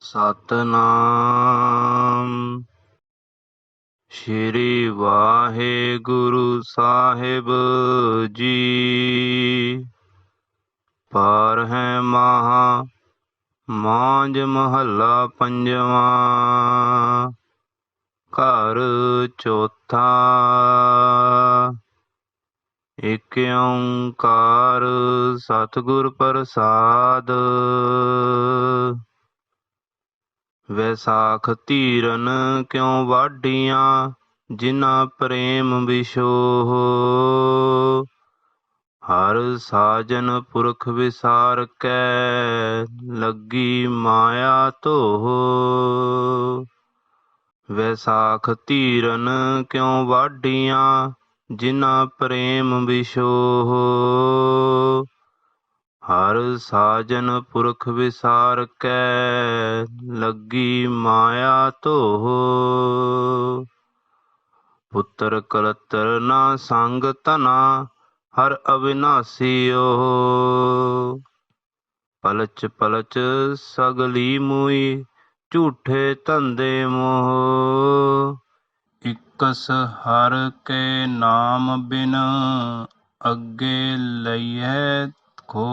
ਸਤਨਾਮ। ਸ਼੍ਰੀ ਵਾਹਿਗੁਰੂ ਸਾਹਿਬ ਜੀ। ਪਰ ਹੈ ਮਹਾ ਮਾਂਜ ਮਹੱਲਾ ਪੰਜਵਾਂ। ਘਰ ਚੌਥਾ। ਇਕ ਓੰਕਾਰ ਸਤਿਗੁਰ ਪ੍ਰਸਾਦ। ਵੈਸਾਖ ਧੀਰਨ ਕਿਉ ਵਾਢੀਆਂ ਜਿਨਾ ਪ੍ਰੇਮ ਵਿਸ਼ੋਹ ਹਰ ਸਾਜਨ ਪੁਰਖ ਵਿਸਾਰ ਕੈ ਲੱਗੀ ਮਾਇਆ ਧੋਹ। ਵੈਸਾਖ ਧੀਰਨ ਕਿਉ ਵਾਢੀਆਂ ਜਿਨਾ ਪ੍ਰੇਮ ਵਿਸ਼ੋਹ ਹਰ ਸਾਜਨ ਪੁਰਖ ਵਿਸਾਰ ਕੈ, ਲੱਗੀ ਮਾਇਆ ਧੋਹ। ਪੁੱਤਰ ਕਲਤਰ ਨਾ ਸੰਗ ਤਨਾ ਹਰ ਅਵਿਨਾਸੀ ਓ ਪਲਚ ਪਲਚ ਸਗਲੀ ਮੂਈ, ਝੂਠੇ ਧੰਦੇ ਮੋਹ। ਇਕਸ ਹਰ ਕੇ ਨਾਮ ਬਿਨ ਅੱਗੇ ਲਈਐ ਖੋ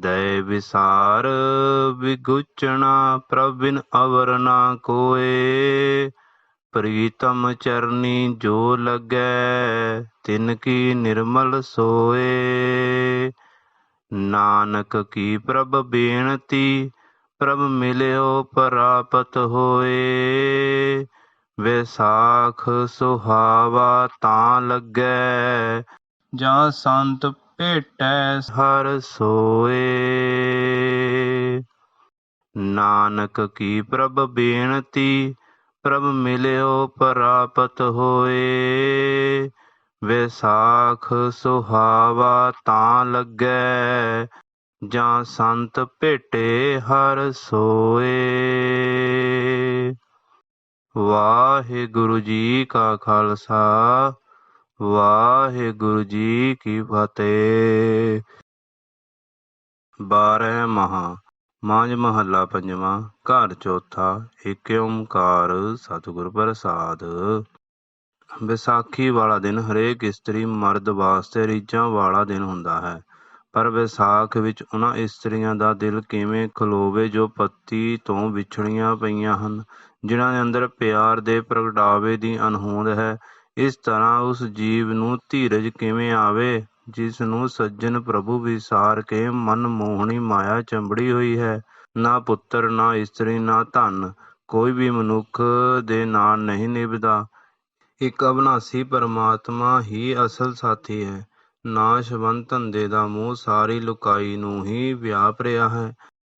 ਦਇ ਵਿਸਾਰ ਵਿਗੁਚਣਾ ਪ੍ਰਭ ਬਿਨ ਅਵਰ ਨਾ ਕੋਏ। ਪ੍ਰੀਤਮ ਚਰਨੀ ਜੋ ਲੱਗੈ, ਤਿਨ ਕੀ ਨਿਰਮਲ ਸੋਏ। ਨਾਨਕ ਕੀ ਪ੍ਰਭ ਬੇਨਤੀ, ਪ੍ਰਭ ਮਿਲਿਓ ਪ੍ਰਾਪਤ ਹੋਏ। ਵਿਸਾਖ ਸੁਹਾਵਾ ਤਾਂ ਲੱਗੈ ਜਾਂ ਸੰਤ ਭੇਟੈ ਹਰ ਸੋਏ। ਨਾਨਕ ਕੀ ਪ੍ਰਭ ਬੇਨਤੀ, ਪ੍ਰਭ ਮਿਲਿਓ ਪ੍ਰਾਪਤ ਹੋਏ। ਵਿਸਾਖ ਸੁਹਾਵਾ ਤਾਂ ਲੱਗੈ, ਜਾਂ ਸੰਤ ਭੇਟੇ ਹਰ ਸੋਏ। ਵਾਹਿਗੁਰੂ ਜੀ ਕਾ ਖਾਲਸਾ ਵਾਹਿਗੁਰੂ ਜੀ ਕੀ ਫਤਿਹ। ਬਾਰਹ ਮਹਾ, ਮਾਂਝ ਮਹੱਲਾ ਪੰਜਵਾਂ, ਘਰ ਚੌਥਾ, ਏਕ ਓੰਕਾਰ, ਸਤਿਗੁਰ ਪ੍ਰਸਾਦ। ਵਿਸਾਖੀ ਵਾਲਾ ਦਿਨ ਹਰੇਕ ਇਸਤਰੀ ਮਰਦ ਵਾਸਤੇ ਰੀਝਾਂ ਵਾਲਾ ਦਿਨ ਹੁੰਦਾ ਹੈ। ਪਰ ਵਿਸਾਖ ਵਿੱਚ ਉਹਨਾਂ ਇਸਤਰੀਆਂ ਦਾ ਦਿਲ ਕਿਵੇਂ ਖਲੋਵੇ ਜੋ ਪਤੀ ਤੋਂ ਵਿਛੜੀਆਂ ਪਈਆਂ ਹਨ, ਜਿਨ੍ਹਾਂ ਦੇ ਅੰਦਰ ਪਿਆਰ ਦੇ ਪ੍ਰਗਟਾਵੇ ਦੀ ਅਣਹੋਂਦ ਹੈ ਇਸ ਤਰ੍ਹਾਂ ਉਸ ਜੀਵ ਨੂੰ ਧੀਰਜ ਕਿਵੇਂ ਆਵੇ, ਜਿਸ ਨੂੰ ਸੱਜਣ ਪ੍ਰਭੂ ਵਿਸਾਰ ਕੇ ਮਨ ਮੋਹਣੀ ਮਾਇਆ ਚੰਬੜੀ ਹੋਈ ਹੈ, ਨਾ ਪੁੱਤਰ, ਨਾ ਇਸਤਰੀ, ਨਾ ਧਨ, ਕੋਈ ਵੀ ਮਨੁੱਖ ਦੇ ਨਾਲ ਨਹੀਂ ਨਿਭਦਾ। ਇੱਕ ਅਬਨਾਸੀ ਪਰਮਾਤਮਾ ਹੀ ਅਸਲ ਸਾਥੀ ਹੈ। ਨਾਸ਼ਵੰਤ ਧੰਦੇ ਦਾ ਮੋਹ ਸਾਰੀ ਲੁਕਾਈ ਨੂੰ ਹੀ ਵਿਆਪ ਰਿਹਾ ਹੈ।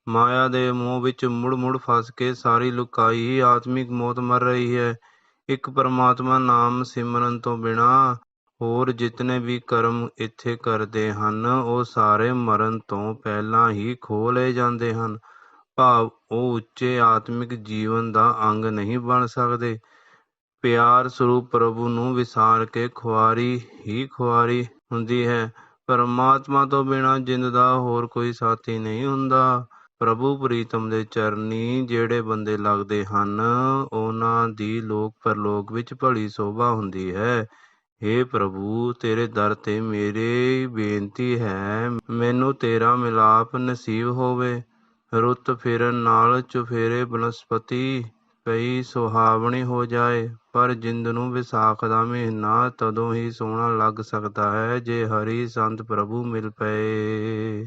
ਮਾਇਆ ਦੇ ਮੋਹ ਵਿੱਚ ਮੁੜ ਮੁੜ ਫਸ ਕੇ ਸਾਰੀ ਲੁਕਾਈ ਹੀ ਆਤਮਿਕ ਮੌਤ ਮਰ ਰਹੀ ਹੈ। ਇੱਕ ਪਰਮਾਤਮਾ ਨਾਮ ਸਿਮਰਨ ਤੋਂ ਬਿਨਾਂ ਹੋਰ ਜਿਤਨੇ ਵੀ ਕਰਮ ਇੱਥੇ ਕਰਦੇ ਹਨ, ਉਹ ਸਾਰੇ ਮਰਨ ਤੋਂ ਪਹਿਲਾਂ ਹੀ ਖੋ ਲਏ ਜਾਂਦੇ ਹਨ। ਭਾਵ ਉਹ ਉੱਚੇ ਆਤਮਿਕ ਜੀਵਨ ਦਾ ਅੰਗ ਨਹੀਂ ਬਣ ਸਕਦੇ। ਪਿਆਰ ਸਰੂਪ ਪ੍ਰਭੂ ਨੂੰ ਵਿਸਾਰ ਕੇ ਖੁਆਰੀ ਹੀ ਖੁਆਰੀ ਹੁੰਦੀ ਹੈ। ਪਰਮਾਤਮਾ ਤੋਂ ਬਿਨਾਂ ਜਿੰਦ ਦਾ ਹੋਰ ਕੋਈ ਸਾਥੀ ਨਹੀਂ ਹੁੰਦਾ। ਪ੍ਰਭੂ ਪ੍ਰੀਤਮ ਦੇ ਚਰਨੀ ਜਿਹੜੇ ਬੰਦੇ ਲੱਗਦੇ ਹਨ, ਉਹਨਾਂ ਦੀ ਲੋਕ ਪਰਲੋਕ ਵਿੱਚ ਭਲੀ ਸੋਭਾ ਹੁੰਦੀ ਹੈ। ਏ ਪ੍ਰਭੂ, ਤੇਰੇ ਦਰ ਤੇ ਮੇਰੀ ਬੇਨਤੀ ਹੈ, ਮੈਨੂੰ ਤੇਰਾ ਮਿਲਾਪ ਨਸੀਬ ਹੋਵੇ। ਰੁੱਤ ਫਿਰਨ ਨਾਲ ਚੁਫੇਰੇ ਬਨਸਪਤੀ ਪਈ ਸੁਹਾਵਣੀ ਹੋ ਜਾਏ, ਪਰ ਜਿੰਦ ਨੂੰ ਵਿਸਾਖ ਦਾ ਮਹੀਨਾ ਤਦੋਂ ਹੀ ਸੋਹਣਾ ਲੱਗ ਸਕਦਾ ਹੈ, ਜੇ ਹਰੀ ਸੰਤ ਪ੍ਰਭੂ ਮਿਲ ਪਏ।